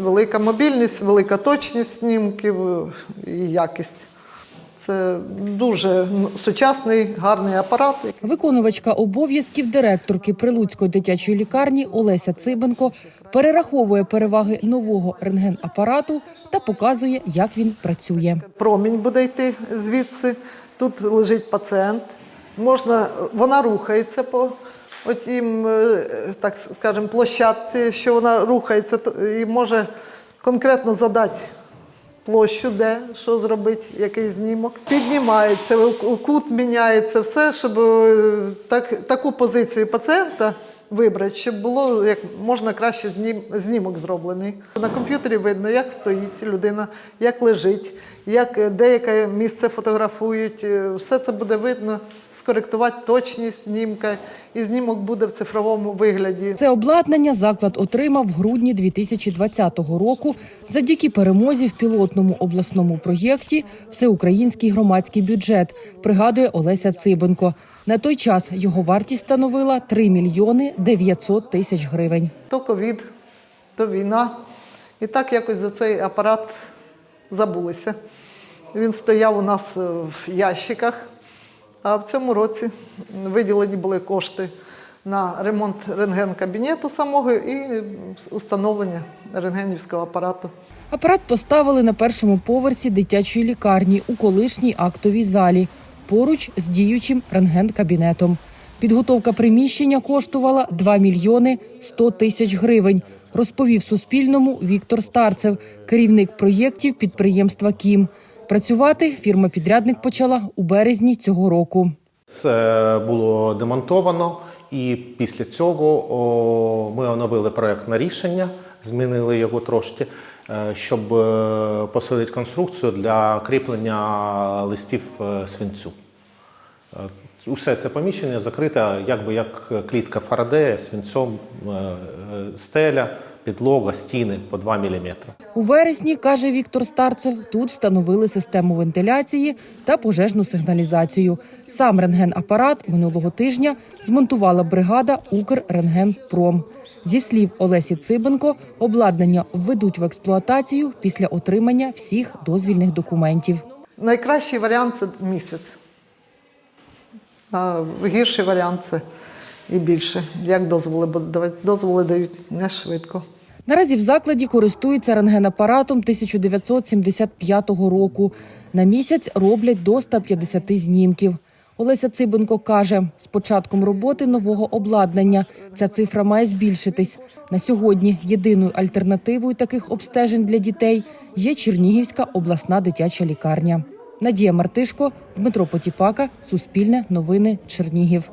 Велика мобільність, велика точність снімків е, і якість. Це дуже сучасний, гарний апарат. Виконувачка обов'язків директорки Прилуцької дитячої лікарні Олеся Цибенко перераховує переваги нового рентген-апарату та показує, як він працює. Промінь буде йти звідси. Тут лежить пацієнт. Можна, вона рухається по отім, е, так скажемо, площадці, що вона рухається, і може конкретно задати площу, де що зробити, який знімок. Піднімається, кут міняється, все, щоб е, так, таку позицію пацієнта вибрати, щоб було як можна краще знім, знімок зроблений. На комп'ютері видно, як стоїть людина, як лежить, як е, деяке місце фотографують. Е, Все це буде видно, скоректувати точність знімка, і знімок буде в цифровому вигляді. Це обладнання заклад отримав в грудні 2020 року завдяки перемозі в пілотному обласному проєкті Всеукраїнський громадський бюджет, пригадує Олеся Цибенко. На той час його вартість становила 3 мільйони 900 тисяч гривень. То ковід, то війна. І так якось за цей апарат забулися. Він стояв у нас е, в ящиках, а в цьому році виділені були кошти на ремонт рентген-кабінету самого і установлення рентгенівського апарату. Апарат поставили на першому поверсі дитячої лікарні у колишній актовій залі поруч з діючим рентген-кабінетом. Підготовка приміщення коштувала 2 мільйони 100 тисяч гривень, розповів Суспільному Віктор Старцев, керівник проєктів підприємства Кім. Працювати фірма-підрядник почала у березні цього року. Це було демонтовано, і після цього ми оновили проєктне рішення, змінили його трошки, щоб е, посилити конструкцію для кріплення листів е, свинцю. Е, Усе це поміщення закрите, якби як клітка Фарадея, свинцом, е, е, стеля, підлога, стіни по 2 мм. У вересні, каже Віктор Старцев, тут встановили систему вентиляції та пожежну сигналізацію. Сам рентген-апарат минулого тижня змонтувала бригада «Укррентгенпром». Зі слів Олесі Цибенко, обладнання введуть в експлуатацію після отримання всіх дозвільних документів. Найкращий варіант це місяць. А гірший варіант це і більше. Як дозволи давати? Дозволи дають не швидко. Наразі в закладі користуються рентгенапаратом 1975 року. На місяць роблять до 150 знімків. Олеся Цибенко каже, з початком роботи нового обладнання ця цифра має збільшитись. На сьогодні єдиною альтернативою таких обстежень для дітей є Чернігівська обласна дитяча лікарня. Надія Мартишко, Дмитро Потіпака, Суспільне новини, Чернігів.